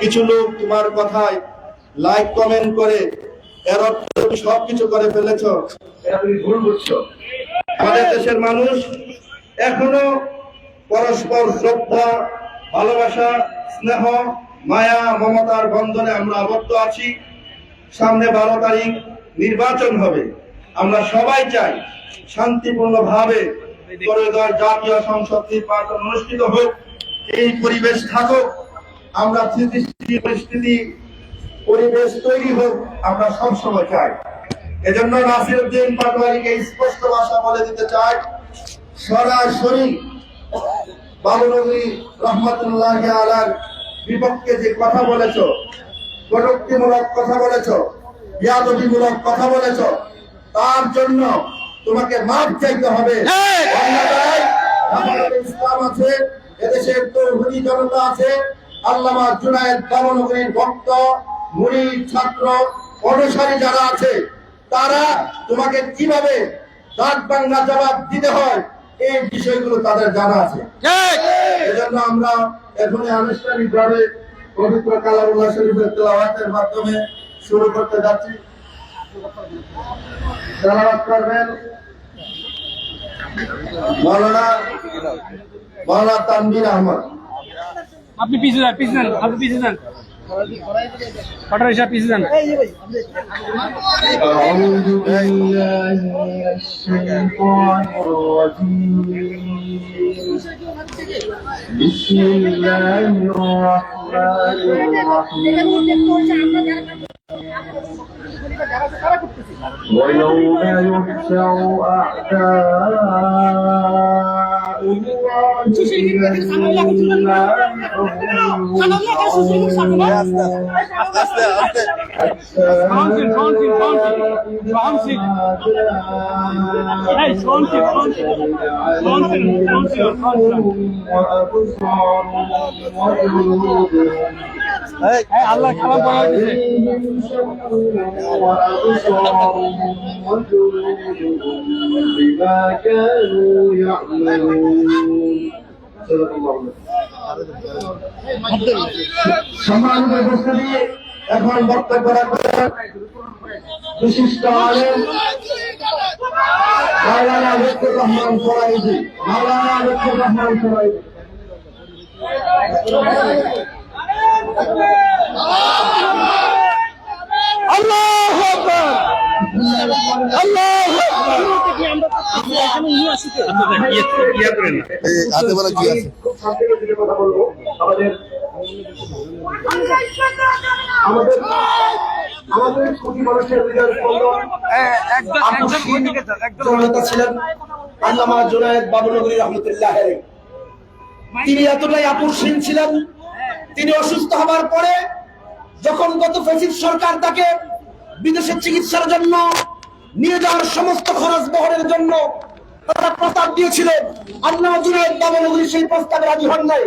কিছু লোক তোমার কথায় লাইক কমেন্ট করে। এর অর্থ তুমি সবকিছু করে ফেলেছ। এটা তুমি ভুল বুঝছ। আমাদের দেশের মানুষ এখনও পরস্পর শ্রদ্ধা ভালোবাসা স্নেহ মায়া মমতার বন্ধনে আমরা আবদ্ধ আছি। সামনে বারো তারিখ নির্বাচন হবে। আমরা সবাই চাই শান্তিপূর্ণ ভাবে জাতীয় সংসদ নির্বাচন অনুষ্ঠিত হোক। এই পরিবেশ থাকুক। আমরা স্থিতিশীল পরিস্থিতি পরিবেশ তৈরি হোক আমরা সবসময় চাই। এজন্য নাসির উদ্দিন পাটোয়ারিকে স্পষ্ট ভাষা বলে দিতে চাই সরাসরি বাবুনবী রহমতুল্লাহ আলার বিপক্ষে যে কথা বলেছ কটুক্তিমূলক কথা বলেছ বিয়াদবিমূলক কথা বলেছ তার জন্য তোমাকে মাপ চাইতে হবে। ইসলাম আছে এদেশের তৌহিদি জনতা আছে আল্লামা জুনায়েদ দামনগরীর ভক্ত মুরিদ ছাত্র অনুসারী যারা আছে তারা তোমাকে কীভাবে দাঁত বাংলা জবাব দিতে হয় এই বিষয়গুলো তাদের জানা আছে। এজন্য আমরা এখনই আনুষ্ঠানিক ভাবে পবিত্র কালামুল্লাহ শরীফের তেলাওয়াতের মাধ্যমে শুরু করতে যাচ্ছি। তেলাওয়াত করবেন? মৌলানা মৌলানা তানবির আহমদ। আপনি পিছু যান পিছু যান আপনি পিছু যান পাটার হিসাব পিছু যান أعوذ بالله من الشيطان الرجيم بسم الله الرحمن الرحيم ويوم يحشر أعداء وأبصارهم وقلوبهم আল্লাহ খারাপ সম্মানিত উপস্থিতি, এখন বক্তব্য রাখবেন বিশিষ্ট আলেন মাওলানা লুৎফুর রহমান সরাইজি মাওলানা লুৎফুর রহমান সরাইজি হাতে বলা কি আছে খুব শান্তির দিকে আমাদের আমাদের আমাদের কোটি মানুষের হৃদয় স্পন্দন ছিলেন আল্লামা জুনায়েদ বাবুনগরী রহমতুল্লাহ তিনি এতটাই আপুরসীন ছিলেন তিনি অসুস্থ হবার পরে যখন গত ফেসিস সরকার তাকে বিদেশে চিকিৎসার জন্য নিয়ে যাওয়ার সমস্ত খরচ বহনের জন্য তারা প্রস্তাব দিয়েছিল। আল্লামা জুনায়েদ সেই প্রস্তাবে রাজি হন নাই।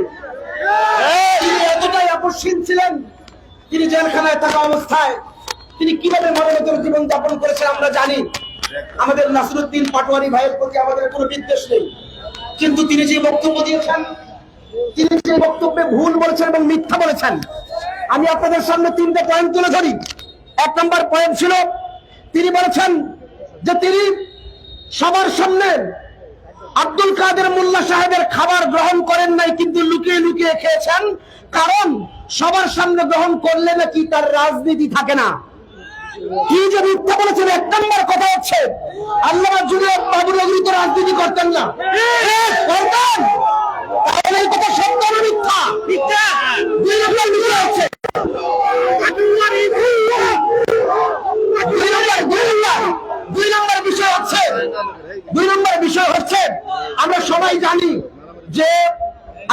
তিনি এতটাই আপসীন ছিলেন, তিনি জেলখানায় থাকা অবস্থায়। তিনি কীভাবে মনোনতর জীবন যাপন করেছেন আমরা জানি। আমাদের নাসিরুদ্দিন পাটোয়ারি ভাইয়ের প্রতি আমাদের কোনো বিদ্বেষ নেই। কিন্তু তিনি যে বক্তব্য দিয়েছেন তিনি যে বক্তব্যে ভুল বলেছেন এবং মিথ্যা বলেছেন, আমি আপনাদের সামনে তিনটে পয়েন্ট তুলে ধরি। এক নম্বর পয়েন্ট ছিল, তিনি বলেছেন যে তিনি সবার সামনে আব্দুল কাদের মোল্লা সাহেবের খাবার গ্রহণ করেন নাই, কিন্তু লুকিয়ে লুকিয়ে খেয়েছেন। কারণ সবার সামনে গ্রহণ করলে নাকি তার রাজনীতি থাকে না। কি যে মিথ্যা বলেছেন, এক নম্বর কথা হচ্ছে আল্লাহ জুনিয়র বাবুর নগরী তো রাজনীতি করতেন না। দুই নম্বর বিষয় হচ্ছে, দুই নম্বর বিষয় হচ্ছে, আমরা সবাই জানি যে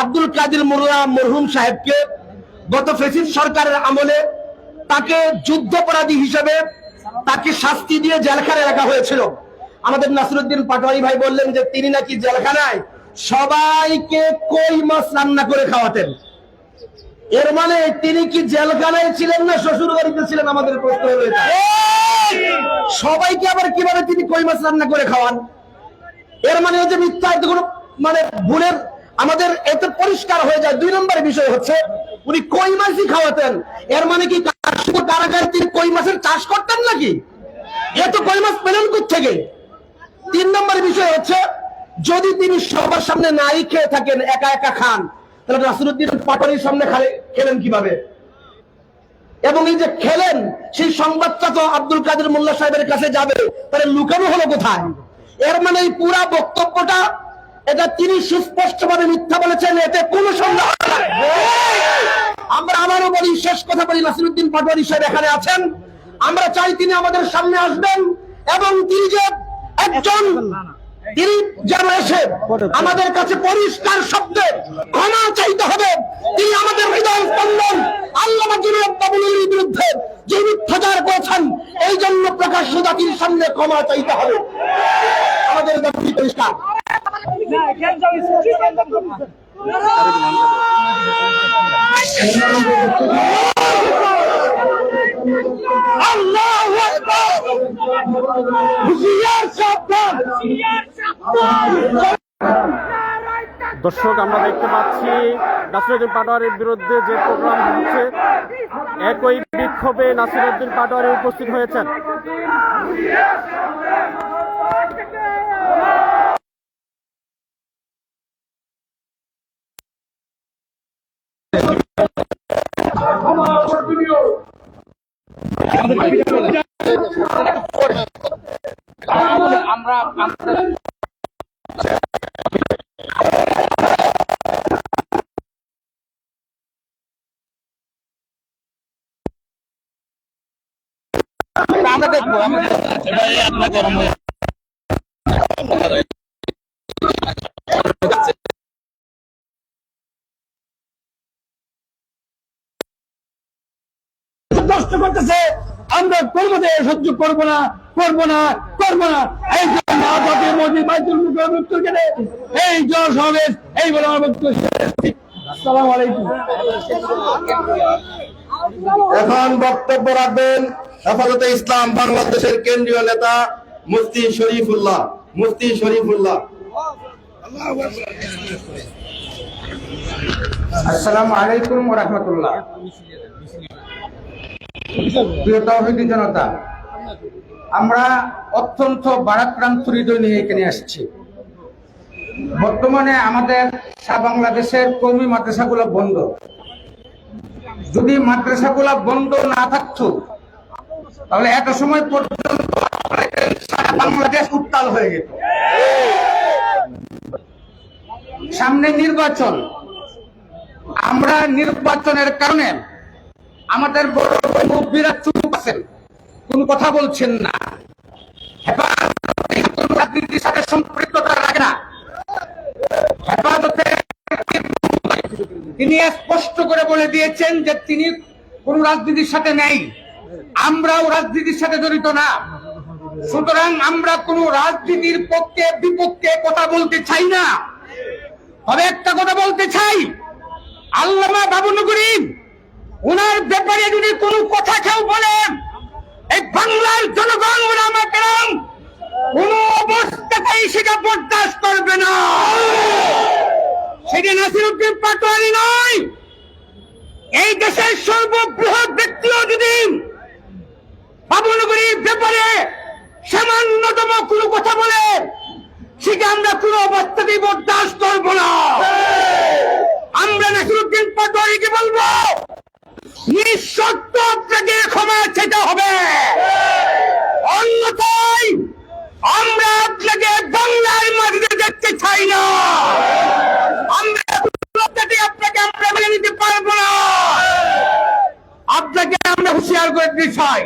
আব্দুল মরহুম সাহেবকে গত সরকারের আমলে তাকে যুদ্ধপরাধী হিসেবে তাকে শাস্তি দিয়ে রাখা হয়েছিল। আমাদের নাসিরুদ্দিন পাটোয়ারি ভাই বললেন যে তিনি নাকি জেলখানায় সবাইকে কই মাছ রান্না করে খাওয়াতেন? এর মানে তিনি কি জেলখানায় ছিলেন না শ্বশুর বাড়িতে ছিলেন? আমাদের প্রশ্ন সবাইকে আবার কীভাবে তিনি কই মাছ রান্না করে খাওয়ান? এর মানে হচ্ছে মিথ্যা কোনো মানে ভুলের আমাদের এতে পরিষ্কার হয়ে যায়। দুই নম্বর বিষয় হচ্ছে, উনি কই মাছই খাওয়াতেন? এর মানে কি কারাগারে তিনি কই মাছের চাষ করতেন নাকি? এত কই মাছ পেলেন থেকে তিন নম্বর বিষয় হচ্ছে যদি তিনি সবার সামনে নাই খেয়ে থাকেন, একা একা খান, তাহলে নাসিরুদ্দিন পাটারির সামনে খালে, খেলেন কীভাবে? এবং এই যে খেলেন, সেই সংবাদটা তো আব্দুল কাদের মোল্লা সাহেবের কাছে যাবে, তাহলে লুকানো হলো কোথায়? এর মানে এই পুরা বক্তব্যটা, এটা তিনি সুস্পষ্টভাবে মিথ্যা বলেছেন, এতে কোনো সন্দেহ আমরা আবারও বলি, শেষ কথা বলি নাসিরুদ্দিন পাটোয়ারি সাহেব এখানে আছেন। আমরা চাই তিনি আমাদের সামনে আসবেন, এবং তিনি যে একজন তিনি যেন এসে আমাদের কাছে পরিষ্কার শব্দে ক্ষমা চাইতে হবে। তিনি আমাদের হৃদয় স্পন্দন। আল্লাহ বাবুলের বিরুদ্ধে যে মিথ্যাচার করেছেন এই জন্য প্রকাশ্য জাতির সামনে ক্ষমা চাইতে হবে। আমাদের দাবি পরিষ্কার? আল্লাহু হুঁশিয়ার সাবধান। দর্শক, আমরা দেখতে পাচ্ছি নাসিরুদ্দিন পাটোয়ারির বিরুদ্ধে যে প্রোগ্রাম হচ্ছে, একই বিক্ষোভে নাসিরুদ্দিন পাটোয়ারি উপস্থিত হয়েছেন। কষ্ট করতেছে, আমরা করব না সহ্য করব না করব না করব না। এই এই জন সমাবেশ এই বলে আমার বক্তব্য আসসালামু আলাইকুম। এখন বক্তব্য রাখবেন হেফাজতে ইসলাম বাংলাদেশের কেন্দ্রীয় নেতা মুফতি শরীফুল্লাহ মুফতি শরীফুল্লাহ। আসসালামু আলাইকুম রহমতুল্লাহ। প্রিয় তৌহিদি জনতা, আমরা অত্যন্ত বারাক্রান্ত হৃদয় নিয়ে এখানে আসছি। বর্তমানে আমাদের সারা বাংলাদেশের কর্মী মাদ্রাসাগুলো বন্ধ। যদি মাদ্রাসাগুলো বন্ধ না থাকতো, তাহলে এত সময় পর্যন্ত বাংলাদেশ উত্তাল হয়ে যেত। সামনে নির্বাচন। আমরা নির্বাচনের কারণে আমাদের বড় মুরব্বীরা চুপ আছেন, কোন কথা বলছেন না। হেফাজতে কোন রাজনীতির সাথে সম্পৃক্ততা রাখে না। হেফাজতে তিনি স্পষ্ট করে বলে দিয়েছেন যে তিনি কোন রাজনীতির সাথে নেই। আমরাও রাজনীতির সাথে জড়িত না। সুতরাং আমরা কোন রাজনীতির পক্ষে, বিপক্ষে কথা বলতে চাই না। তবে একটা কথা বলতে চাই। আল্লামা বাবুনগরী ওনার ব্যাপারে যদি কোনো কথা কেউ বলেন, এই বাংলার জনগণ ওনামা কেরাম, কোন অবস্থাতেই সেটা বরদাস্ত করবে না। সেটা নাসিরুদ্দিন পাটোয়ারি নয়। এই দেশের সর্ববৃহৎ ব্যক্তিও যদি বাবুনগরীর ব্যাপারে সামান্যতম কোনো কথা বলে, সেটা আমরা কোনো অবস্থাতেই বরদাস্ত করব না। আমরা নাসিরুদ্দিন পাটোয়ারিকে বলব, নিঃশর্ত আপনাকে ক্ষমা চেতে হবে। অন্যথায় আমরা আপনাকে বাংলার মাটিতে দেখতে চাই না। আমরা আপনাকে আমরা নিতে পারব আপনাকে আমরা হুঁশিয়ার করে দিতে চাই।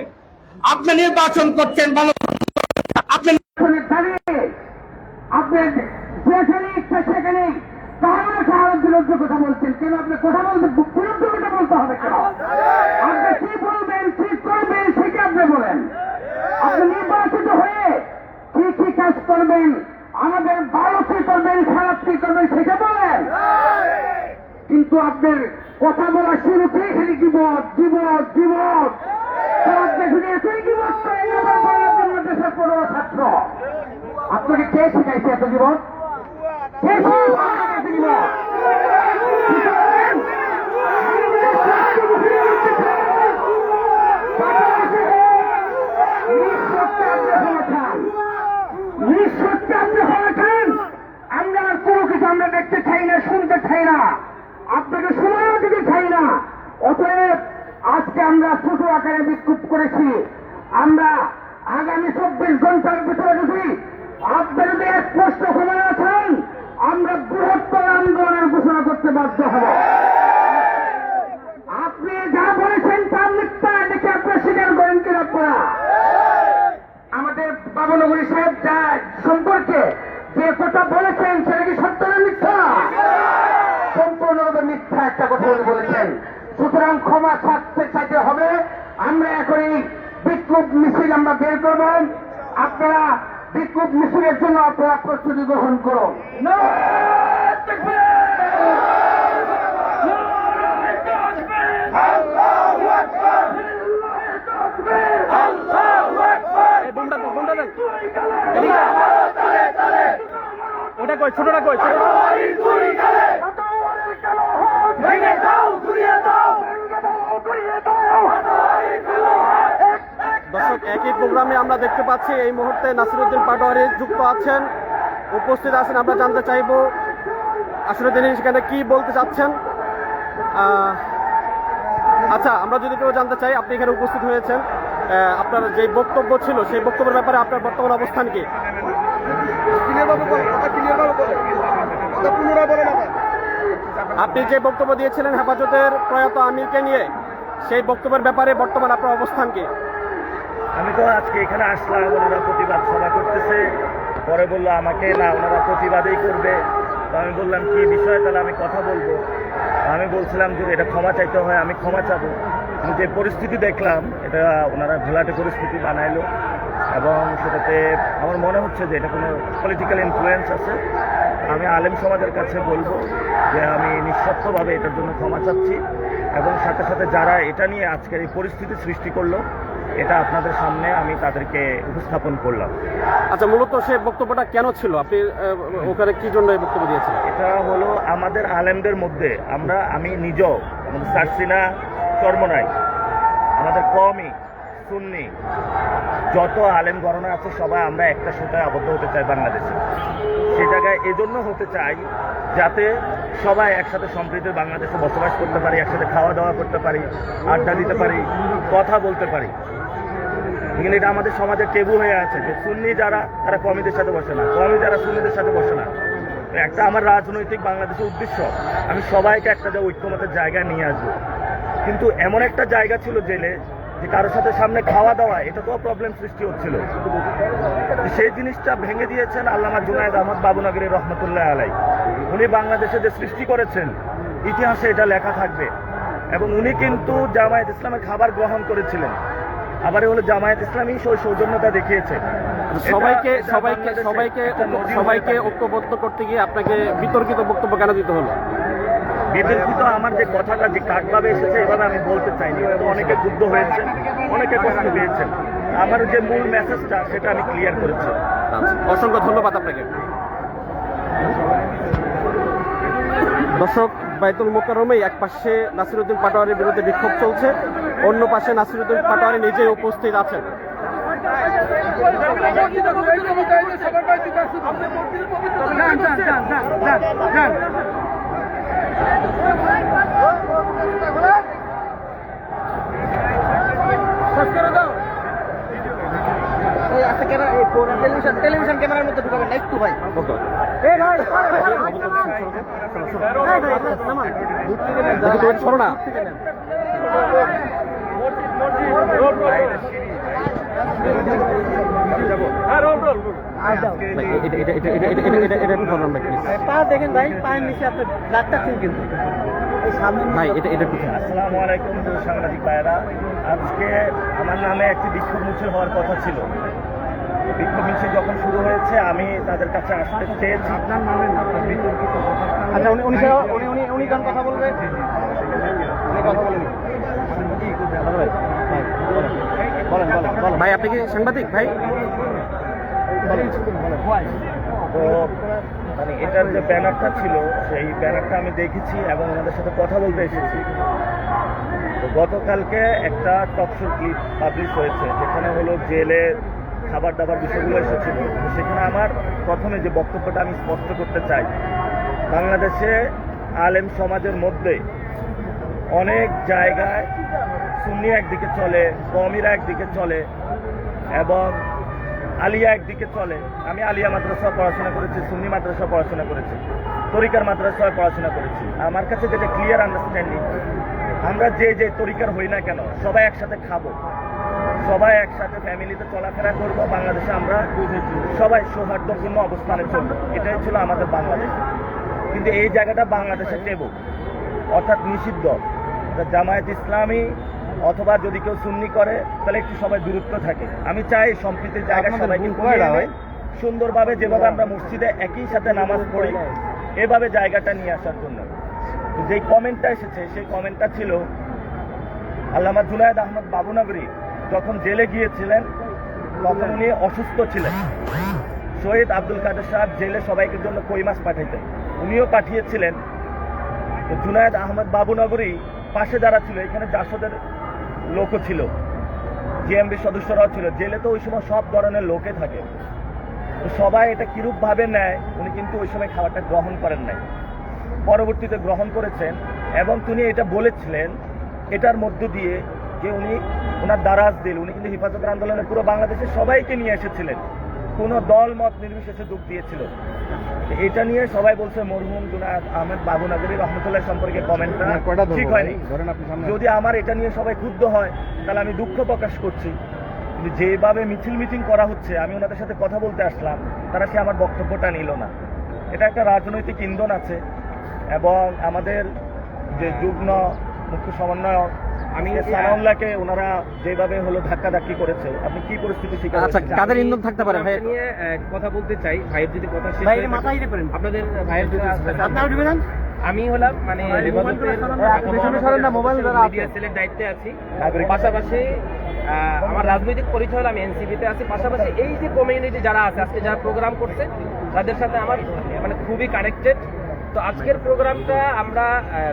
আপনি নির্বাচন করছেন ভালো আপনি আপনি যেখানে ইচ্ছা সেখানে কারণ কারণ কথা বলছেন। কেন আপনি কথা বলতে বিরুদ্ধে কথা বলতে হবে যুবকদের কথা বলা শুরু করে এখানে গিবত গিবত যুবক ছাত্র। আপনাকে কে শিখাইছে এত জীবন নিঃসত্যে আপনি কে আমরা আর কোনো কিছু আমরা দেখতে চাই না, শুনতে চাই না। জীবন আজকে আমরা ছোট আকারে বিক্ষোভ করেছি। আমরা আগামী চব্বিশ ঘণ্টার ভিতরে যদি আপনার যদি স্পষ্ট ক্ষমতা আছেন আমরা বৃহত্তর আন্দোলনের ঘোষণা করতে বাধ্য হব। আপনি যা বলেছেন তা মিথ্যা, দেখে আপনি স্বীকার করেন কিনা আপনারা? আমাদের বাবনগরী সাহেব যা সম্পর্কে যে কথা বলেছেন, সেটা কি সত্য না মিথ্যা? সম্পূর্ণরূপে মিথ্যা একটা কথা উনি সুতরাং ক্ষমা ছাড়তে চাইতে হবে। আমরা এখন এই বিক্ষোভ মিছিল আমরা বের করব। আপনারা বিক্ষোভ মিছিলের জন্য আপনারা প্রস্তুতি গ্রহণ করুন। ওটা কই? ছোটটা কই? ছোটটা দর্শক একই প্রোগ্রামে আমরা দেখতে পাচ্ছি এই মুহূর্তে নাসিরুদ্দিন পাটোয়ারি যুক্ত আছেন উপস্থিত আছেন আমরা জানতে চাইব আসলে তিনি সেখানে কি বলতে চাচ্ছেন? আচ্ছা আমরা যদি কেউ জানতে চাই আপনি এখানে উপস্থিত হয়েছেন আপনার যে বক্তব্য ছিল সেই বক্তব্যের ব্যাপারে আপনার বর্তমান অবস্থান কি? আপনি যে বক্তব্য দিয়েছিলেন হেফাজতের প্রয়াত আমিরকে নিয়ে সেই বক্তব্যের ব্যাপারে বর্তমান আপনার অবস্থান কি? আমি তো আজকে এখানে আসলাম, ওনারা প্রতিবাদ সভা করতেছে। পরে বলল আমাকে, না, ওনারা প্রতিবাদই করবে। তো আমি বললাম, কি বিষয়? তাহলে আমি কথা বলব। আমি বলছিলাম যদি এটা ক্ষমা চাইতে হয়, আমি ক্ষমা চাবো। আমি যে পরিস্থিতি দেখলাম, এটা ওনারা ঘোলাটে পরিস্থিতি বানাইলো এবং সেটাতে আমার মনে হচ্ছে যে, এটা কোনো পলিটিক্যাল ইনফ্লুয়েন্স আছে। আমি আলেম সমাজের কাছে বলব যে, আমি নিঃস্বার্থভাবে এটার জন্য ক্ষমা চাচ্ছি এবং সাথে সাথে যারা এটা নিয়ে আজকের এই পরিস্থিতি সৃষ্টি করল এটা আপনাদের সামনে আমি তাদেরকে উপস্থাপন করলাম। আচ্ছা মূলত সে বক্তব্যটা কেন ছিল? আপনি ওখানে কি জন্য এই বক্তব্য দিয়েছেন এটা হলো আমাদের আলেমদের মধ্যে আমরা আমি নিজেও আমাদের সারসিনা চর্মনাই আমাদের কমই সুন্নি যত আলেম গণনা আছে সবাই আমরা একটা সুতায় আবদ্ধ হতে চাই বাংলাদেশে। সেই জায়গায় এজন্য হতে চাই যাতে সবাই একসাথে সম্প্রীতির বাংলাদেশে বসবাস করতে পারি একসাথে খাওয়া দাওয়া করতে পারি আড্ডা দিতে পারি কথা বলতে পারি। কিন্তু এটা আমাদের সমাজে টেবু হয়ে আছে যে সুন্নি যারা, তারা কমিদের সাথে বসে না। কমি যারা সুন্নিদের সাথে বসে না। একটা আমার রাজনৈতিক বাংলাদেশের উদ্দেশ্য, আমি সবাইকে একটা যে ঐক্যমতের জায়গায় নিয়ে আসব। কিন্তু এমন একটা জায়গা ছিল জেলে, যে কারোর সাথে সামনে খাওয়া দাওয়া এটা তো প্রবলেম সৃষ্টি হচ্ছিল। সেই জিনিসটা ভেঙে দিয়েছেন আল্লামা জুনায়দ আহমদ বাবুনগরী রহমতুল্লাহ আলাই উনি বাংলাদেশে যে সৃষ্টি করেছেন, ইতিহাসে এটা লেখা থাকবে। এবং উনি কিন্তু জামায়াত ইসলামের খাবার গ্রহণ করেছিলেন। আবার হলো জামায়াত ইসলামী সেই সৌজন্যতা দেখিয়েছে। সবাইকে সবাইকে সবাইকে সবাইকে ঐক্যবদ্ধ করতে গিয়ে আপনাকে বিতর্কিত বক্তব্য কেন দিতে হলো? বিতর্কিত আমার যে কথাটা যে কাকভাবে এসেছে এভাবে আমি বলতে চাইনি। অনেকে যুদ্ধ হয়েছে অনেকে কষ্ট পেয়েছেন। আমার যে মূল মেসেজটা সেটা আমি ক্লিয়ার করেছি। আচ্ছা, অসংখ্য ধন্যবাদ আপনাকে। দর্শক বাইতুল মোকারমে এক পাশে নাসিরুদ্দিন পাটোয়ারির বিরুদ্ধে বিক্ষোভ চলছে। অন্য পাশে নাসিরুদ্দিন পাটোয়ারি নিজেই উপস্থিত আছেন। টেলিভিশন ক্যামেরার মধ্যে ঢুকাবেন। না একটু ভাই। সরো না। সাংবাদিক আজকে আমার নামে একটি বিক্ষোভ মিছিল হওয়ার কথা ছিল বিক্ষোভ মিছিল যখন শুরু হয়েছে আমি তাদের কাছে আসতে চেয়েছি আপনার নামে আচ্ছা উনি উনি উনি উনি কথা বলবে কথা বলেন বলেন বলেন বলেন ভাই, আপনি কি সাংবাদিক, ভাই? তো মানে এটার যে ব্যানারটা ছিল, সেই ব্যানারটা আমি দেখেছি এবং ওনাদের সাথে কথা বলতে এসেছি। তো গতকালকে একটা টকশো ক্লিপ পাবলিশ হয়েছে, যেখানে হলো জেলে খাবার দাবার বিষয়গুলো এসেছিল। সেখানে আমার প্রথমে যে বক্তব্যটা আমি স্পষ্ট করতে চাই, বাংলাদেশে আলেম সমাজের মধ্যে অনেক জায়গায় সুন্নি একদিকে চলে কমিরা একদিকে চলে এবং আলিয়া একদিকে চলে। আমি আলিয়া মাদ্রাসা পড়াশোনা করেছি, সুন্নি মাদ্রাসা পড়াশোনা করেছি, তরিকার মাদ্রাসায় পড়াশোনা করেছি। আমার কাছে যেটা ক্লিয়ার আন্ডারস্ট্যান্ডিং আমরা যে যে তরিকার হই না কেন, সবাই একসাথে খাব। সবাই একসাথে ফ্যামিলিতে চলাফেরা করব, বাংলাদেশে আমরা সবাই সৌহার্দ্যপূর্ণ অবস্থানে চলবো। এটাই ছিল আমাদের বাংলাদেশ। কিন্তু এই জায়গাটা বাংলাদেশে টেবু অর্থাৎ নিষিদ্ধ। জামায়াত ইসলামী অথবা যদি কেউ সুন্নি করে তাহলে একটু সবাই দূরত্ব থাকে। আমি চাই সম্প্রীতির জায়গায় সবাইকে সুন্দরভাবে যেভাবে আমরা মসজিদে একই সাথে নামাজ পড়ি এভাবে জায়গাটা নিয়ে আসার জন্য। যেই কমেন্টটা এসেছে সেই কমেন্টটা ছিল আল্লামা জুনায়দ আহমদ বাবুনগরী যখন জেলে গিয়েছিলেন তখন উনি অসুস্থ ছিলেন। শহীদ আব্দুল কাদের সাহেব জেলে সবাইকে জন্য কই মাছ পাঠাইতেন। উনিও পাঠিয়েছিলেন। জুনায়দ আহমদ বাবুনগরী পাশে যারা ছিল এখানে জাসদের লোকও ছিল। জিএমবি সদস্যরাও ছিল। জেলে তো ওই সময় সব ধরনের লোকে থাকে। তো সবাই এটা কিরূপ ভাবে নেয়, উনি কিন্তু ওই সময় খাবারটা গ্রহণ করেন নাই। পরবর্তীতে গ্রহণ করেছেন এবং তিনি এটা বলেছিলেন, এটার মধ্য দিয়ে যে উনি ওনার দ্বারাজ দিল। উনি কিন্তু হেফাজতের আন্দোলনে পুরো বাংলাদেশের সবাইকে নিয়ে এসেছিলেন। কোনো দল মত নির্বিশেষে যোগ দিয়েছিল। এটা নিয়ে সবাই বলছে মরহুম জুনায়দ আহমেদ বাবু নাগরী রহমতুল্লাহ সম্পর্কে কমেন্টটা ঠিক হয়নি। যদি আমার এটা নিয়ে সবাই ক্ষুব্ধ হয় তাহলে আমি দুঃখ প্রকাশ করছি। কিন্তু যেভাবে মিছিল মিটিং করা হচ্ছে আমি ওনাদের সাথে কথা বলতে আসলাম তারা সে আমার বক্তব্যটা নিল না। এটা একটা রাজনৈতিক ইন্ধন আছে এবং আমাদের যে যুগ্ম মুখ্য সমন্বয়ক আমি সানাউল্লাহকে ওনারা যেভাবে হলো ধাক্কা ধাক্কি করেছে আপনি কি পরিস্থিতি শিকার আচ্ছা কাদের ইন্ধন থাকতে পারে? ভাই নিয়ে কথা বলতে চাই। ভাইয়ের যদি কথা শেষ ভাই পারেন। আপনাদের ভাইয়ের যদি আপনারা ঢুকে আমি হলাম মানে সেলের দায়িত্বে আছি। পাশাপাশি আহ, আমার রাজনৈতিক পরিচয় হলো আমি এনসিপিতে আছি। পাশাপাশি এই যে কমিউনিটি যারা আছে আজকে যারা প্রোগ্রাম করছে তাদের সাথে আমার মানে খুবই কানেক্টেড তো আজকের প্রোগ্রামটা আমরা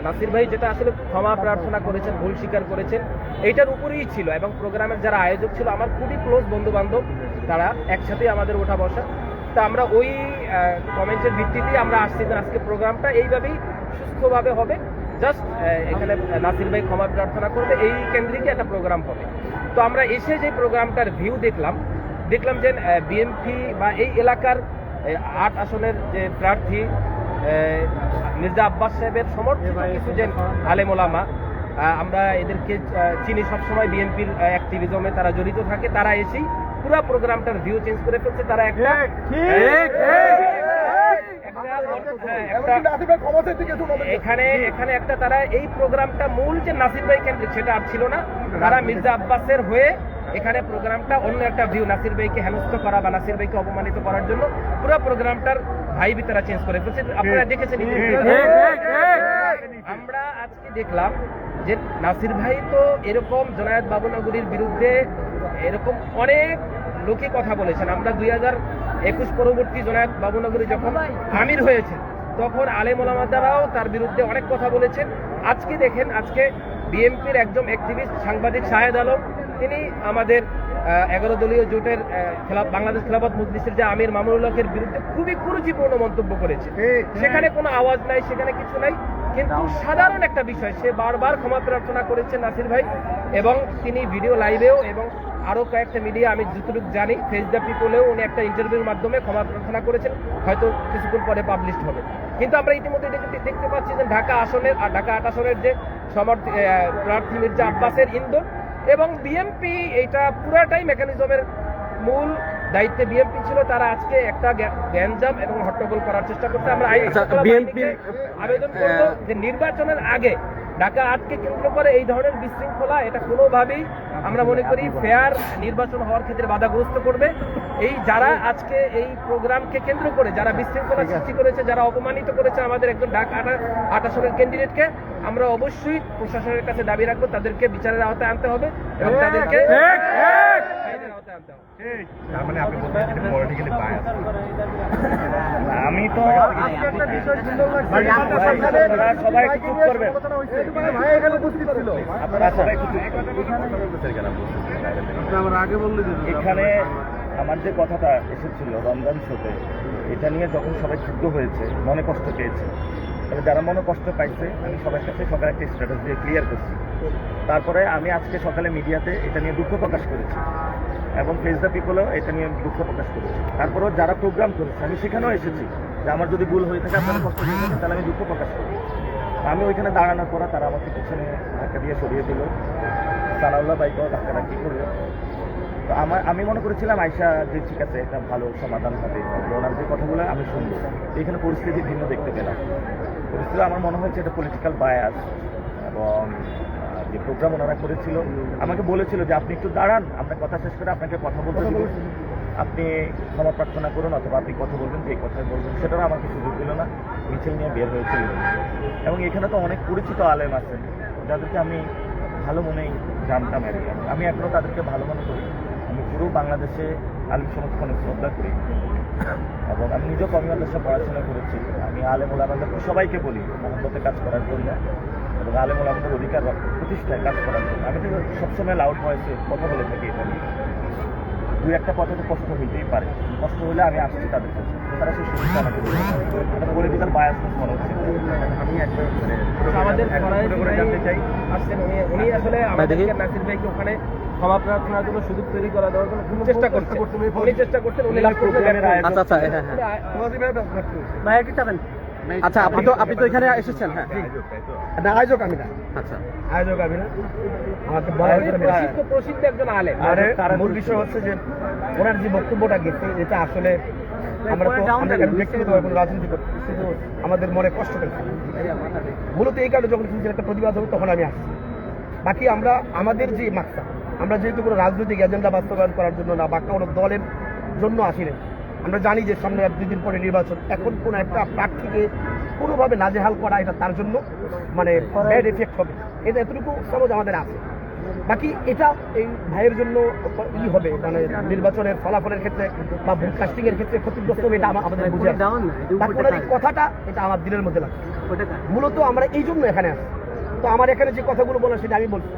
নাসির ভাই যেটা আসলে ক্ষমা প্রার্থনা করেছেন, ভুল স্বীকার করেছেন, এইটার উপরেই ছিল এবং প্রোগ্রামের যারা আয়োজক ছিল, আমার খুবই ক্লোজ বন্ধু বান্ধব তারা একসাথে আমাদের ওঠা বসা। তা আমরা ওই কমেন্টের ভিত্তিতেই আমরা আসছি আজকে প্রোগ্রামটা এইভাবেই সুস্থভাবে হবে। জাস্ট এখানে নাসির ভাই ক্ষমা প্রার্থনা করবে, এই কেন্দ্রিকে একটা প্রোগ্রাম হবে। তো আমরা এসে যে প্রোগ্রামটার ভিউ দেখলাম দেখলাম যে বিএনপি বা এই এলাকার আট আসনের যে প্রার্থী মির্জা আব্বাস সাহেবের সমর্থিত কিছু যে আলেম ওলামা আহ, আমরা এদেরকে চিনি সবসময় বিএনপির অ্যাক্টিভিজমে তারা জড়িত থাকে তারা এসেই পুরো প্রোগ্রামটার ভিউ চেঞ্জ করে ফেলছে তারা একটা- এখানে এখানে একটা তারা এই প্রোগ্রামটা মূল যে নাসির ভাই কেন্দ্রিক সেটা আর ছিল না। তারা মির্জা আব্বাসের হয়ে এখানে প্রোগ্রামটা অন্য একটা ভিউ নাসির ভাইকে হেনস্থ করা বা নাসির ভাইকে অপমানিত করার জন্য পুরো প্রোগ্রামটার তারা চেঞ্জ করে ফেলছে। আপনারা দেখেছেন আমরা আজকে দেখলাম যে নাসির ভাই তো এরকম জনায়েত বাবুনগরীর বিরুদ্ধে এরকম অনেক লোকে কথা বলেছেন। আমরা দুই হাজার একুশ পরবর্তী জনায়েত বাবুনগরী যখন আমির হয়েছে তখন আলেম ওলামাদারাও তার বিরুদ্ধে অনেক কথা বলেছেন। আজকে দেখেন আজকে বিএনপির একজন অ্যাক্টিভিস্ট সাংবাদিক শাহেদ আলম তিনি আমাদের এগারো দলীয় জোটের খেলা- বাংলাদেশ খেলাফত মজলিসের যে আমির মামুনুল বিরুদ্ধে খুবই কুরুচিপূর্ণ মন্তব্য করেছে। সেখানে কোনো আওয়াজ নাই সেখানে কিছু নাই কিন্তু সাধারণ একটা বিষয় সে বারবার ক্ষমা প্রার্থনা করেছে নাসির ভাই এবং তিনি ভিডিও লাইভেও এবং আরও কয়েকটা মিডিয়া আমি যতটুকু জানি ফেস দ্য পিপলেও উনি একটা ইন্টারভিউর মাধ্যমে ক্ষমা প্রার্থনা করেছেন হয়তো কিছুক্ষণ পরে পাবলিশ হবে। কিন্তু আমরা ইতিমধ্যে দেখতে দেখতে পাচ্ছি যে ঢাকা আসনের আর ঢাকা আট আসনের যে সমর্থ প্রার্থী মির্জা আব্বাসের ইন্দোর এবং বিএমপি এইটা পুরাটাই মেকানিজমের মূল দায়িত্বে বিএনপি ছিল তারা আজকে একটা গ্যা- গ্যাঞ্জাম এবং হট্টগোল করার চেষ্টা করছে। আমরা আচ্ছা, বাহিনীকে আবেদন করব যে নির্বাচনের আগে ঢাকা আটকে কেন্দ্র করে এই ধরনের বিশৃঙ্খলা এটা কোনোভাবেই আমরা মনে করি ফেয়ার নির্বাচন হওয়ার ক্ষেত্রে বাধাগ্রস্ত করবে। এই যারা আজকে এই প্রোগ্রামকে কেন্দ্র করে যারা বিশৃঙ্খলা সৃষ্টি করেছে যারা অপমানিত করেছে আমাদের একজন ঢাকা আটা- আট আসনের ক্যান্ডিডেটকে আমরা অবশ্যই প্রশাসনের কাছে দাবি রাখব তাদেরকে বিচারের আওতায় আনতে হবে এবং তাদেরকে আওতায় আনতে হবে। আমি তো সবাই চুপ করবেন। আপনারা সবাই একটু চুপ করবেন। এখানে আমার যে কথাটা এসেছিল রমজান শোতে এটা নিয়ে যখন সবাই ক্ষুব্ধ হয়েছে মনে কষ্ট পেয়েছে তবে যারা মনে কষ্ট পাইছে, আমি সবার কাছে সকালে একটা স্ট্যাটাস দিয়ে ক্লিয়ার করছি। তারপরে আমি আজকে সকালে মিডিয়াতে এটা নিয়ে দুঃখ প্রকাশ করেছি এবং ফেস দ্য পিপলও এটা নিয়ে দুঃখ প্রকাশ করেছি। তারপরেও যারা প্রোগ্রাম করেছে, আমি সেখানেও এসেছি যে আমার যদি ভুল হয়ে থাকে, আপনারা কষ্ট দিয়ে থাকেন, তাহলে আমি দুঃখ প্রকাশ করি। আমি ওইখানে দাঁড়ানোর পর তারা আমাকে পিছনে ধাক্কা দিয়ে সরিয়ে দিল। সালাউল্লাহ বাইকেও ধাক্কাধাক্কি করল তো আমার আমি মনে করেছিলাম আয়সা যে ঠিক আছে একটা ভালো সমাধান হবে। ওনার যে কথাগুলো আমি শুনব। এখানে পরিস্থিতি ভিন্ন দেখতে পেলাম। পরিস্থিতি আমার মনে হচ্ছে এটা পলিটিক্যাল বায়াস এবং যে প্রোগ্রাম ওনারা করেছিল আমাকে বলেছিল যে আপনি একটু দাঁড়ান আপনার কথা শেষ করে আপনাকে কথা বলতে আপনি ক্ষমা প্রার্থনা করুন অথবা আপনি কথা বলবেন যে এই কথাই বলবেন সেটারও আমাকে সুযোগ দিল না। মিছিল নিয়ে বের হয়েছিল। এবং এখানে তো অনেক পরিচিত আলেম আছেন যাদেরকে আমি ভালো মনেই জানতাম আর কি। আমি এখনও তাদেরকে ভালো মনে করি। আমি পুরো বাংলাদেশে আলিম সমর্থন অনেক শ্রদ্ধা করি এবং আমি নিজেও কমি মাদ্রাসা পড়াশোনা করেছি। আমি আলেম ওলামাদের সবাইকে বলি মহব্বতে কাজ করার জন্য। এবং আলেম ওলামাদের অধিকার প্রতিষ্ঠায় কাজ করার জন্য। আমি তো সবসময় লাউড ভয়েসে কথা বলে থাকি এটা নিয়ে। দুই একটা পথে তো কষ্ট হইতেই পারে। কষ্ট হলে আমি আসছি তাদের কাছে। তারা সেই সুযোগটা আমাকে এটা পলিটিক্যাল বায়াস মনে হচ্ছে আমি একবার মানে আমাদের করে জানতে চাই। আসছেন। উনি উনি আসলে আমাদেরকে নাসির ভাইকে ওখানে ক্ষমা প্রার্থনার জন্য সুযোগ তৈরি করা দেওয়ার জন্য চেষ্টা উনি চেষ্টা করছেন উনি আচ্ছা আচ্ছা হ্যাঁ হ্যাঁ। ভাই একটু চাবেন আচ্ছা আপনি তো আপনি তো এখানে এসেছেন হ্যাঁ। না আয়োজক আমি না। আচ্ছা। আয়োজক আমি না। আমাকে বলা হয়েছিল আমি না। প্রসিদ্ধ প্রসিদ্ধ একজন আলেম। আরে মূল বিষয় হচ্ছে যে ওনার যে বক্তব্যটা গেছে এটা আসলে আমরা তো আমরা ব্যক্তিগতভাবে কোনো রাজনীতি কিন্তু আমাদের মনে কষ্ট পেয়েছি মূলত এই কারণে যখন একটা প্রতিবাদ হবে তখন আমি আসছি। বাকি আমরা আমাদের যে মাকসা আমরা যেহেতু কোনো রাজনৈতিক এজেন্ডা বাস্তবায়ন করার জন্য না বা কোনো দলের জন্য আসি না আমরা জানি যে সামনে এক দুদিন পরে নির্বাচন। এখন কোন একটা প্রার্থীকে কোনোভাবে নাজেহাল করা এটা তার জন্য মানে ব্যাড এফেক্ট হবে। এটা এতটুকু সমাজ আমাদের আছে। বাকি এটা এই ভাইয়ের জন্য ই হবে মানে নির্বাচনের ফলাফলের ক্ষেত্রে বা ভোট কাস্টিং এর ক্ষেত্রে ক্ষতিগ্রস্ত হবে এটা আমাদের বুঝে ওনার এই কথাটা এটা আমার দিনের মধ্যে লাগে মূলত আমরা এই জন্য এখানে আসি তো আমার এখানে যে কথাগুলো বলা সেটা আমি বলছি।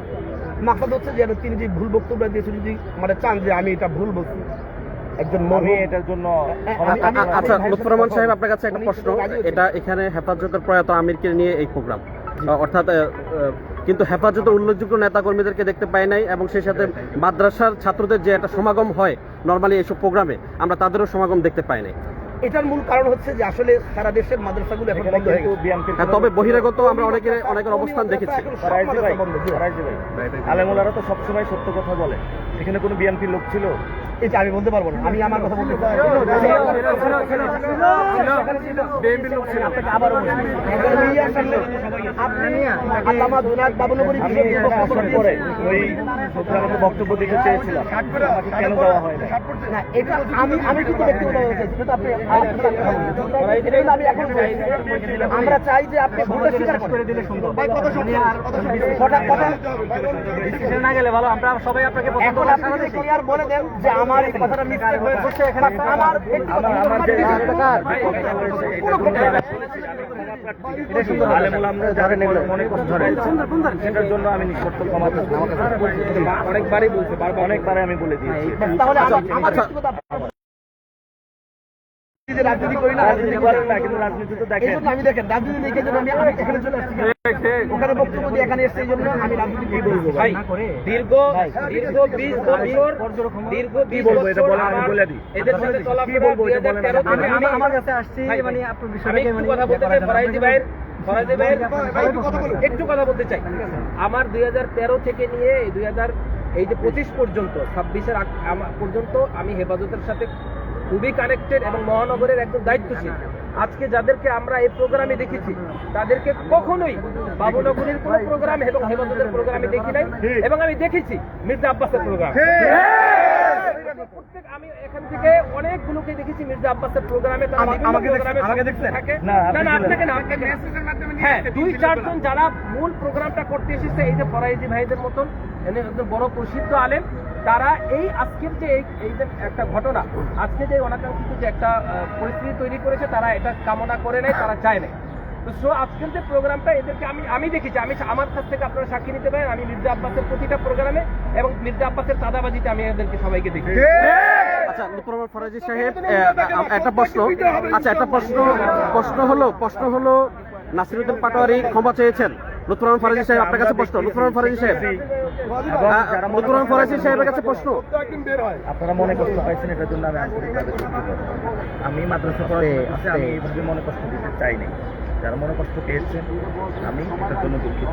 মাকসাদ হচ্ছে যে তিনি যে ভুল বক্তব্য দিয়েছে যদি মানে চান যে আমি এটা ভুল বলছি। একজন মমি এটার জন্য আমি- আমি- আমি- আচ্ছা লুৎফর রহমান সাহেব আপনার কাছে একটা প্রশ্ন। এটা এখানে হেফাজতের প্রয়াত আমিরকে নিয়ে এই প্রোগ্রাম। অর্থাৎ কিন্তু হেফাজতের উল্লেখযোগ্য নেতা কর্মীদেরকে দেখতে পাই নাই এবং সেই সাথে মাদ্রাসার ছাত্রদের যে একটা সমাগম হয় নর্মালি এইসব প্রোগ্রামে আমরা তাদেরও সমাগম দেখতে পাই নাই। এটার মূল কারণ হচ্ছে যে আসলে সারা দেশের মাদ্রাসাগুলো এখন বন্ধ হয়ে গেছে হ্যাঁ, তবে বহিরাগত আমরা অনেকের অনেকের অবস্থান দেখেছি আলেমুলারা তো সবসময় সত্য কথা বলে এখানে কোনো বিএনপি লোক ছিল এটা আমি বলতে পারব না আমি আমার কথা বলতে আমি বক্তব্য আসার পরে ওই বক্তব্য দিতে চেয়েছিলাম আমাকে কেন দেওয়া হয় না না এটা আমি আমি কিন্তু আপনি আমরা চাই যে আপনি ভুলটা স্বীকার করে দিলে সুন্দর না গেলে ভালো আমরা সবাই আপনাকে এখন আপনি যদি ক্লিয়ার বলে দেন যে আমার এই কথাটা মিস্টেক হয়েছে এখানে আমার কাছে অনেকবারই বলছে অনেকবারে আমি বলে দিয়েছি তাহলে আমার যে রাজনীতি করি না রাজনীতি রাজনীতি করেন না কিন্তু রাজনীতি তো দেখেন। আমি দেখেন রাজনীতি দেখে জন্য আমি আমি এখানে চলে আসছি ওখানে বক্তব্য দিয়ে এখানে এসে এই জন্য আমি রাজনীতি কি বলব ভাই? দীর্ঘ দীর্ঘ বিশ বছর দীর্ঘ কি বলব এটা বছর আমি আমার বলে দিই। এদের সাথে কি বলব এটা বলেন 2013 থেকে আমি আমি- আমার কাছে আসছি মানে আপনার বিষয়টাকে একটু মানে কথা বলতে চাই ফরাইজি ভাইয়ের ফরাইজি ভাইয়ের একটু কথা বলতে চাই। আমার দুই হাজার তেরো থেকে নিয়ে এই দুই এই যে পঁচিশ পর্যন্ত ছাব্বিশের পর্যন্ত আমি হেফাজতের সাথে খুবই কানেক্টেড এবং মহানগরের একদম দায়িত্বশীল। আজকে যাদেরকে আমরা এই প্রোগ্রামে দেখেছি তাদেরকে কখনোই বাবুনগরীর কোনো প্রোগ্রাম এবং হেফাজতের প্রোগ্রামে দেখি নাই। এবং আমি দেখেছি মির্জা আব্বাসের প্রোগ্রাম প্রত্যেক আমি এখান থেকে অনেকগুলোকে দেখেছি মির্জা আব্বাসের প্রোগ্রামে না না আপনাকে না আপনাকে হ্যাঁ দুই চারজন যারা মূল প্রোগ্রামটা করতে এসেছে এই যে ফরাইজি ভাইদের মতন একজন বড় প্রসিদ্ধ আলেম তারা এই আজকের যে এই এই যে একটা ঘটনা আজকে যে অনাকাঙ্ক্ষিত যে একটা পরিস্থিতি তৈরি করেছে তারা এটা কামনা করে নাই তারা চায় নাই তো সো আজকের যে প্রোগ্রামটা এদেরকে আমি আমি দেখেছি আমি আমার কাছ থেকে আপনারা সাক্ষী নিতে পারেন আমি মির্জা আব্বাসের প্রতিটা প্রোগ্রামে এবং মির্জা আব্বাসের চাঁদাবাজিতে আমি এদেরকে সবাইকে দেখি আচ্ছা ফরাজি সাহেব একটা প্রশ্ন আচ্ছা একটা প্রশ্ন প্রশ্ন হলো প্রশ্ন হলো নাসিরুদ্দিন পাটোয়ারি ক্ষমা চেয়েছেন। লুৎফর ফরাজি সাহেব আপনার কাছে প্রশ্ন লুৎফর রহমান ফরাজি সাহেব। এবং আহ, যারা মনে লুৎফর রহমান ফরাজি সাহেবের কাছে প্রশ্ন। আপনারা মনে কষ্ট পাইছেন এটার জন্য আমি আমি মাদ্রাসা পড়ে আমি এইভাবে মনে কষ্ট দিতে চাই নাই। যারা মনে কষ্ট পেয়েছেন আমি এটার জন্য দুঃখিত।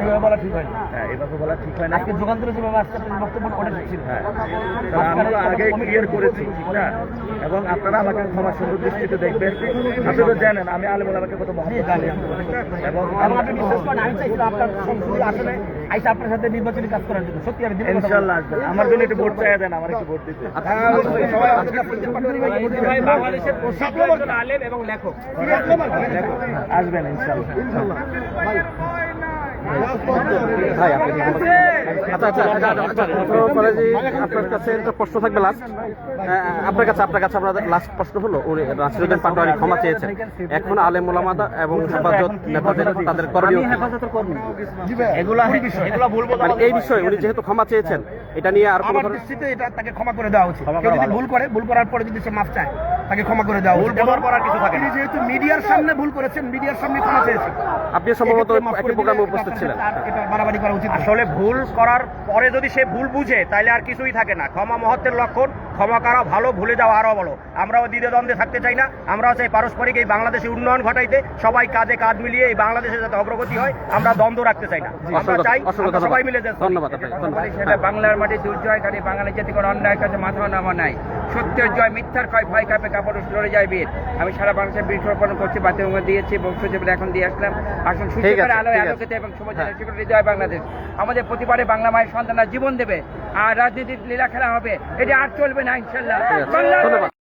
এভাবে বলা ঠিক হয় হ্যাঁ এভাবে বলা ঠিক হয় না আজকে যুগান্তর যেভাবে আপনি বক্তব্য করে হ্যাঁ আমরা আগে ক্লিয়ার করেছি ঠিক না? এবং আপনারা আমাকে ক্ষমা সুন্দর দৃষ্টিতে দেখবেন। আপনি তো জানেন আমি আলেমুল আমাকে কত করি এবং আমাকে বিশ্বাস করেন আমি চাইছিলাম আপনার সংসদে আসলে আইসা আপনার সাথে নির্বাচনী কাজ করার জন্য। সত্যি আমি আমার জন্য একটু ভোট চাই দেন আমার একটু ভোট দিতে। বাংলাদেশের প্রসিদ্ধ একজন আলেম এবং লেখক। আসবেন ইনশাল্লাহ। ভাই আপনি আচ্ছা আচ্ছা আচ্ছা, আচ্ছা ফরাজি আপনার কাছে একটা প্রশ্ন থাকবে লাস্ট আপনার কাছে আপনার কাছে আমরা লাস্ট প্রশ্ন হলো উনি নাসিরুদ্দিন পাটোয়ারি ক্ষমা চেয়েছেন। এখন আলেম ওলামাদা এবং হেফাজত নেতাদের তাদের করণীয় মানে এই বিষয়ে উনি যেহেতু ক্ষমা চেয়েছেন এটা নিয়ে আর কোনো এটা তাকে ক্ষমা করে দেওয়া উচিত। কেউ যদি ভুল করে ভুল করার পরে যদি সে মাফ চায়। তাকে ক্ষমা করে দেওয়া ভুল করার কিছু থাকে যেহেতু মিডিয়ার সামনে ভুল করেছেন মিডিয়ার সামনে ক্ষমা চেয়েছেন। আপনি সম্ভবত একটি প্রোগ্রামে উপস্থিত ছিলেন। এটা বাড়াবাড়ি করা উচিত আসলে ভুল করার পরে যদি সে ভুল বুঝে তাহলে আর কিছুই থাকে না। ক্ষমা মহত্বের লক্ষণ ক্ষমা করা ভালো ভুলে যাওয়া আরও ভালো। আমরাও দ্বিধে দ্বন্দ্বে থাকতে চাই না। আমরাও চাই পারস্পরিক এই বাংলাদেশে উন্নয়ন ঘটাইতে সবাই কাঁধে কাঁধ মিলিয়ে এই বাংলাদেশে যাতে অগ্রগতি হয় আমরা দ্বন্দ্ব রাখতে চাই না। আমরা চাই সবাই মিলে দেশ ধন্যবাদ সেটা বাংলার মাটি দুর্জয়কারী বাঙালি জাতি কোনো অন্যায় কাছে মাথা নামা নাই। সত্যের জয় মিথ্যার ক্ষয় ভয় কাপে কাপড় লড়ে যায় বীর। আমি সারা বাংলাদেশে বৃক্ষরোপণ করছি বাতিমঙ্গ দিয়েছি বংশ জীবনে এখন দিয়ে আসলাম। আসুন সুস্থ সূর্যের আলোয় আলোকিত এবং সমাজের হ্যাঁ। হৃদয় বাংলাদেশ। আমাদের প্রতিবারে বাংলা মায়ের সন্তানরা জীবন দেবে আর রাজনীতির লীলা খেলা হবে। এটা আর চলবে না ইনশাল্লাহ।